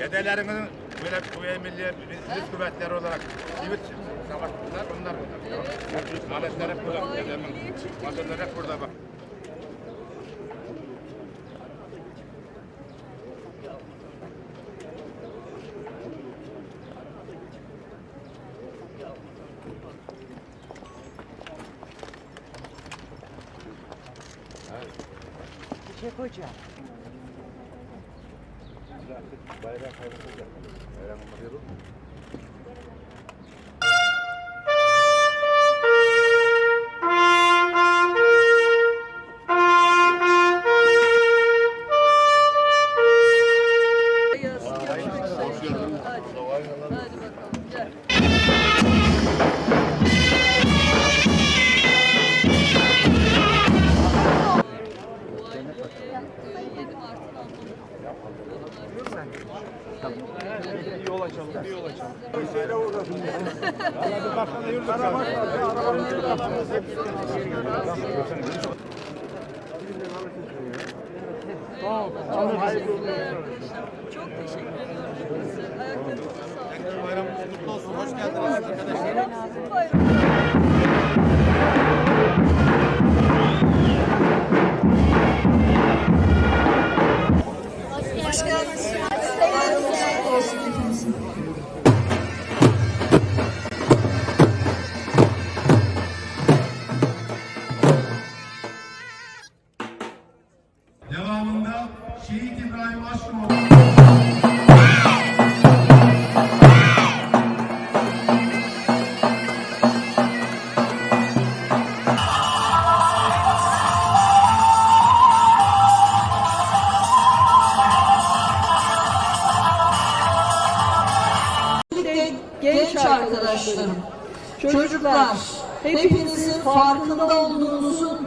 Dedelerimizin böyle kuvve milli risk kuvvetleri olarak sivit savaştılar onlar bunlar. Aletler hep burada. Dedemin hep burada bak. Çek Hoca. Bayrak hayırlı Bayram hayırlı Çok çocuklar, hepinizin farkında olduğunuzun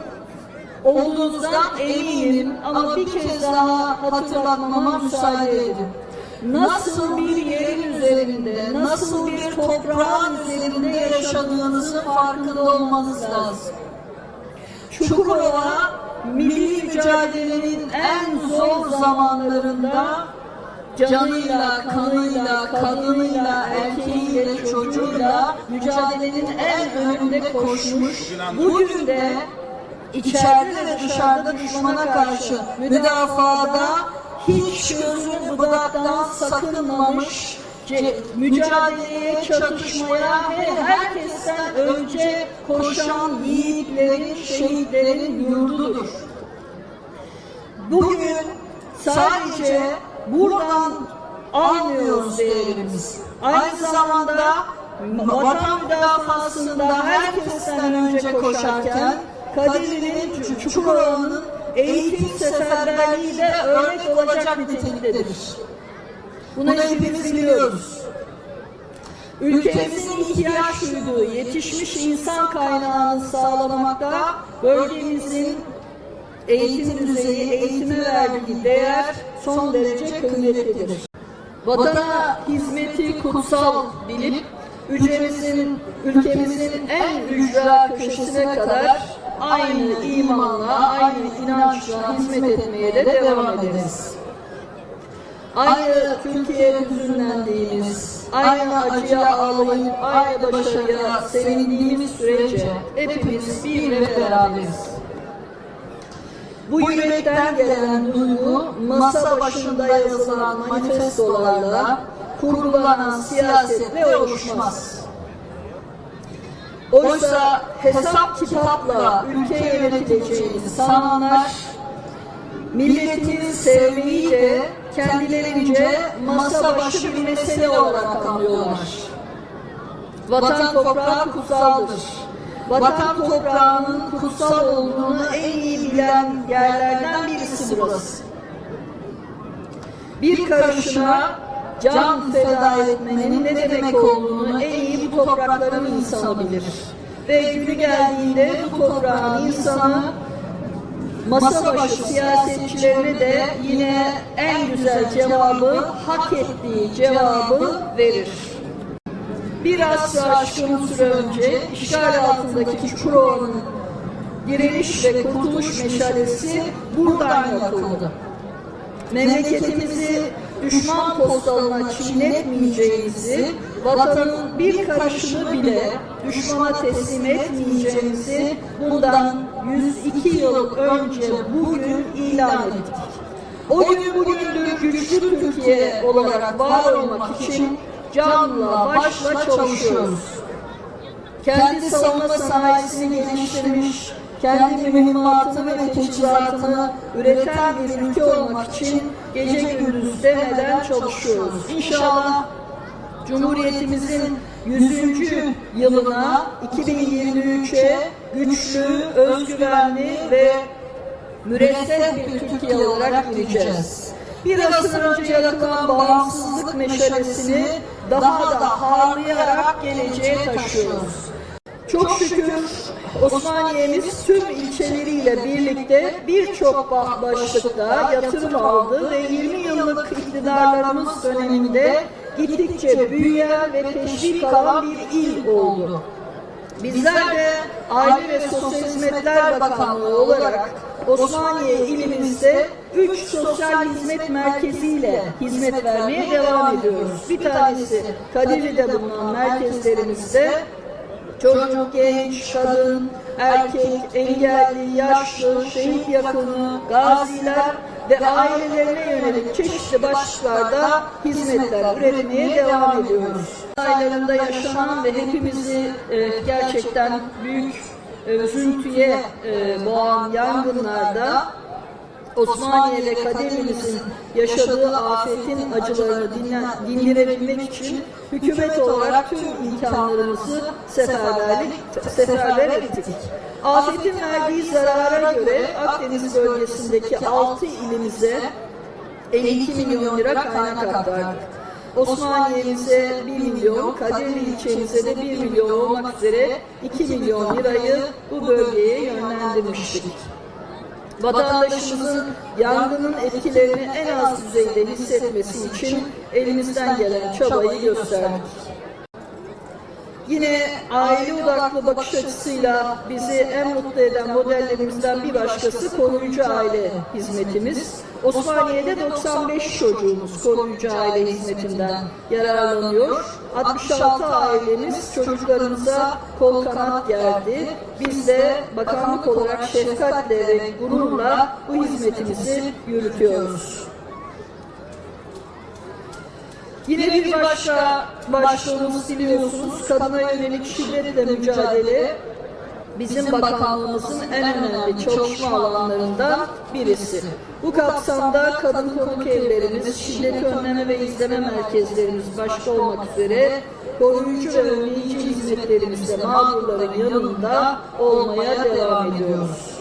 olduğunuzdan eminim ama bir kez daha hatırlatmama müsaade edin. Nasıl bir yerin üzerinde, nasıl bir toprağın üzerinde yaşadığınızın farkında olmanız lazım. Çukurova milli mücadelenin en zor zamanlarında canıyla, kanıyla, kadınıyla, erkeğiyle, çocuğuyla mücadelenin en önünde koşmuş. Bugün de içeride ve dışarıda düşmana karşı müdafada hiç gözü dudaktan sakınmamış mücadeleye, çatışmaya ve herkesten önce koşan yiğitlerin, şehitlerin yurdudur. Bugün sadece buradan almıyoruz değerimiz. Aynı zamanda vatan müdafasında herkesten önce koşarken Kadirli'nin Çukurova'nın eğitim seferberliği de örnek olacak niteliktedir. Bunu hepimiz biliyoruz. Ülkemizin ihtiyaç duyduğu yetişmiş insan kaynağını sağlamakta bölgemizin eğitim düzeyi, eğitime verdiği değer son derece kıymetlidir. Vatana hizmeti kutsal bilip ülkemizin, ülkemizin en ücra köşesine kadar aynı imanla, aynı inançla hizmet etmeye de devam ederiz. Aynı Türkiye hüzünlendiğimiz, aynı acıya ağlayıp aynı başarıya sevindiğimiz sürece hepimiz bir ve beraberiz. Bu yürekten gelen duygu masa başında yazılan manifestolarla, kurgulanan siyasetle oluşmaz. Oysa hesap kitapla ülke yönetileceğini sananlar, milletini sevmeyi de kendilerince masa başı bir mesele olarak anlıyorlar. Vatan toprağı kutsaldır. Vatan toprağının kutsal olduğunu en iyi bilen yerlerden birisi burası. Bir karışına can feda etmenin ne demek olduğunu en iyi bu toprakların insanı bilir. Ve günü geldiğinde bu toprağın insanı masa başı siyasetçilerine de yine en güzel cevabı, hak ettiği cevabı verir. Bir asrı aşkın süre önce işgal altındaki Çukurova'nın direniş ve kurtuluş meşalesi buradan yakıldı. Memleketimizi düşman postalına çiğnetmeyeceğimizi, vatanın bir karışını bile düşmana teslim etmeyeceğimizi bundan 102 yıl önce bugün ilan ettik. O gün bugündür güçlü Türkiye olarak var olmak için canla başla çalışıyoruz. Kendi savunma sanayisini geliştirmiş, kendi mühimmatını ve teçhizatını üreten bir ülke olmak için gece gündüz demeden çalışıyoruz. İnşallah Cumhuriyetimizin 100. yılına 2023'e güçlü, özgüvenli ve müreffeh bir Türkiye olarak gireceğiz. Bir asır önce yakılan bağımsızlık meşalesini daha da harlayarak geleceğe taşıyoruz. Çok şükür Osmaniye'miz tüm ilçeleriyle birlikte birçok ba- başlıkta yatırım aldı ve 20 yıllık iktidarlarımız döneminde gittikçe büyüyen ve teşvik alan bir il oldu. Bizler de Aile ve Sosyal Hizmetler Bakanlığı olarak Osmaniye ilimizde 3 sosyal hizmet merkeziyle hizmet vermeye devam ediyoruz. Bir tanesi Kadirli'de bulunan merkezlerimizde çocuk, genç, kadın, erkek, engelli, yaşlı, şehit yakını, gaziler ve ailelerine yönelik çeşitli başlıklarda hizmetler üretmeye devam ediyoruz. Aylarında yaşanan ve hepimizi e, gerçekten büyük üzüntüye e, boğan yangınlarda Osmaniye ve Kadirli'mizin yaşadığı afetin acılarını dinle- dindirebilmek için hükümet olarak tüm imkanlarımızı seferberlik, seferber ettik. Afetin verdiği zarara göre Akdeniz bölgesindeki 6 ilimize 52 milyon lira kaynak aktardık. Osmaniye'mize 1 milyon, Kadirli ilçemize de 1 milyon olmak üzere 2 milyon lirayı bu bölgeye yönlendirmiştik vatandaşımızın yangının etkilerini en az düzeyde hissetmesi için elimizden gelen çabayı gösterdik. Yine aile odaklı bakış açısıyla bizi en mutlu eden modellerimizden bir başkası koruyucu aile hizmetimiz. Osmaniye'de 95 çocuğumuz koruyucu aile hizmetinden yararlanıyor. 66 ailemiz çocuklarımıza kol kanat gerdi. Biz de bakanlık olarak şefkatle ve gururla bu hizmetimizi yürütüyoruz. Yine bir başka başlığımız biliyorsunuz kadına yönelik şiddetle mücadele bizim bakanlığımızın en önemli çalışma alanlarından birisi. Bu kapsamda kadın konuk evlerimiz, şiddet önleme ve izleme merkezlerimiz başta olmak üzere koruyucu ve önleyici hizmetlerimizde mağdurların yanında olmaya devam ediyoruz.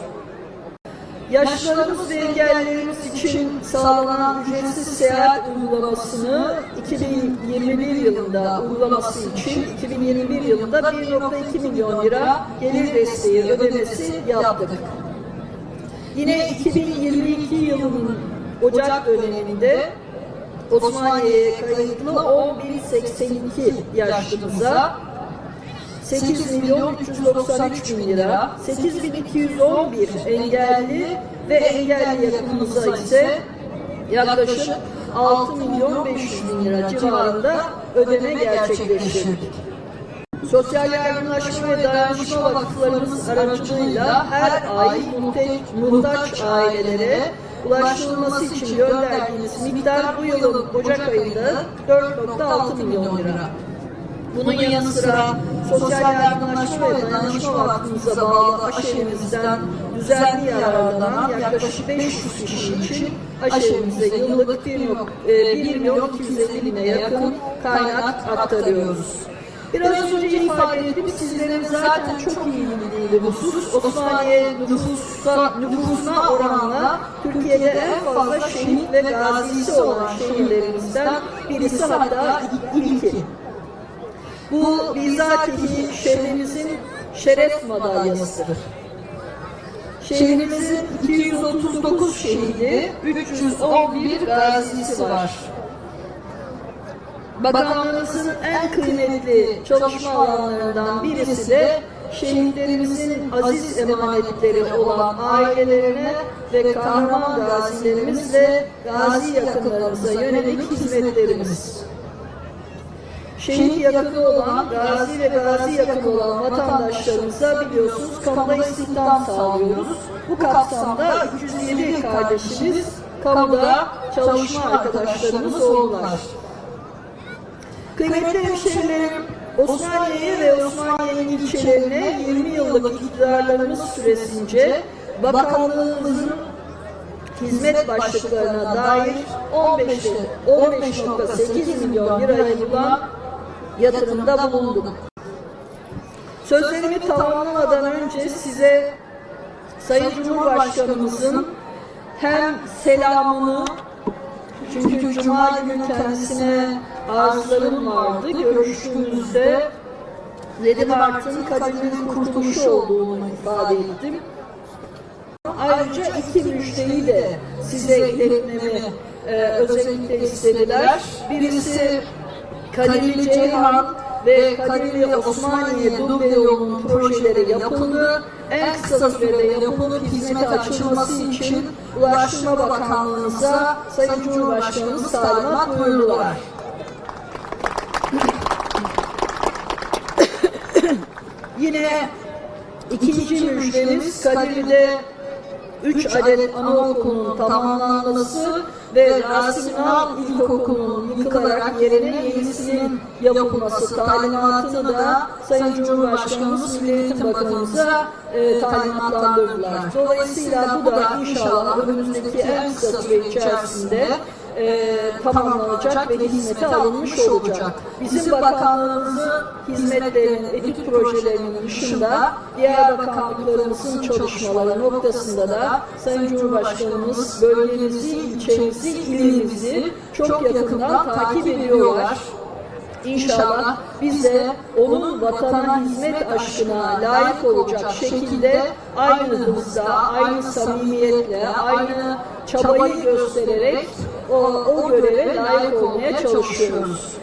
Yaşlılarımız ve engellilerimiz için sağlanan ücretsiz seyahat uygulamasını 2021 yılında uygulaması için 2021 yılında 1.2 milyon lira gelir desteği ödemesi yaptık. Yine 2022 yılının Ocak döneminde Osmaniye'ye kayıtlı 10.082 yaşlımıza 8 milyon 393 bin lira, 8211 engelli ve engelli yakınımıza ise yaklaşık 6 milyon 500 bin lira civarında ödeme gerçekleştirdik. Sosyal yardımlaşma ve dayanışma vakıflarımız aracılığıyla her ay muhtaç, ailelere ulaştırılması için gönderdiğimiz miktar bu yılın Ocak ayında 4.6 milyon lira. Bunun yanı sıra Sosyal Yardımlaşma ve Dayanışma Vakfımıza bağlı aşevimizden düzenli yararlanan yaklaşık 500 kişi için aşevimize yıllık 1, e, 1 milyon 250 bine yakın kaynak aktarıyoruz. Biraz önce ifade ettim, sizlerin zaten çok iyi bildiği bir husus, Osmaniye nüfusa, nüfusuna oranla Türkiye'de en fazla şehit ve gazisi olan şehirlerimizden birisi hatta ilki. Bu bizatihi şehrimizin şeref madalyasıdır. Şehrimizin 239 şehidi, 311 gazisi var. Bakanlığımızın en kıymetli çalışma alanlarından birisi de şehitlerimizin aziz emanetleri olan ailelerine ve kahraman gazilerimizle gazi yakınlarımıza yönelik hizmetlerimiz. Şehit yakını olan, gazi ve gazi yakını olan vatandaşlarımıza biliyorsunuz kamuda istihdam sağlıyoruz. Bu kapsamda 307 kardeşimiz kamuda çalışma arkadaşlarımız oldular. Kıymetli hemşehrilerim, Osmaniye'ye ve Osmaniye'nin ilçelerine 20 yıllık iktidarlarımız süresince bakanlığımızın hizmet başlıklarına dair 15 15.8 milyon lirayı bulan yatırımda bulunduk. Sözlerimi tamamlamadan önce size Sayın Cumhurbaşkanımızın hem selamını çünkü Cuma günü kendisine arzularım vardı. Görüştüğümüzde 7 Mart'ın kadının kurtuluşu olduğunu ifade ettim. Ayrıca iki müjdeyi de size iletmemi e, özellikle istediler. Birisi Kadirli Ceyhan ve Kadirli Osmaniye Duble yolunun projeleri yapıldı. En kısa sürede yapılıp hizmete açılması için Ulaştırma Bakanlığımıza Sayın Cumhurbaşkanımız talimat buyurdular. Yine ikinci müjdemiz Kadirli'de 3 adet anaokulunun tamamlanması ve Rasim Ünal İlkokulu'nun yıkılarak yerine yenisinin yapılması talimatını da Sayın Cumhurbaşkanımız Milli Eğitim Bakanımıza e, talimatlandırdılar. Dolayısıyla bu da inşallah önümüzdeki en kısa süre içerisinde e, tamamlanacak ve hizmete alınmış olacak. Bizim bakanlığımızın hizmetlerinin, etüt projelerinin dışında diğer bakanlıklarımızın çalışmaları noktasında da Sayın Cumhurbaşkanımız bölgemizi, ilçemizi, ilimizi çok yakından takip ediyorlar. İnşallah biz de onun vatana hizmet aşkına layık olacak şekilde aynı hızda, aynı samimiyetle, aynı çabayı göstererek o, o göreve layık olmaya çalışıyoruz.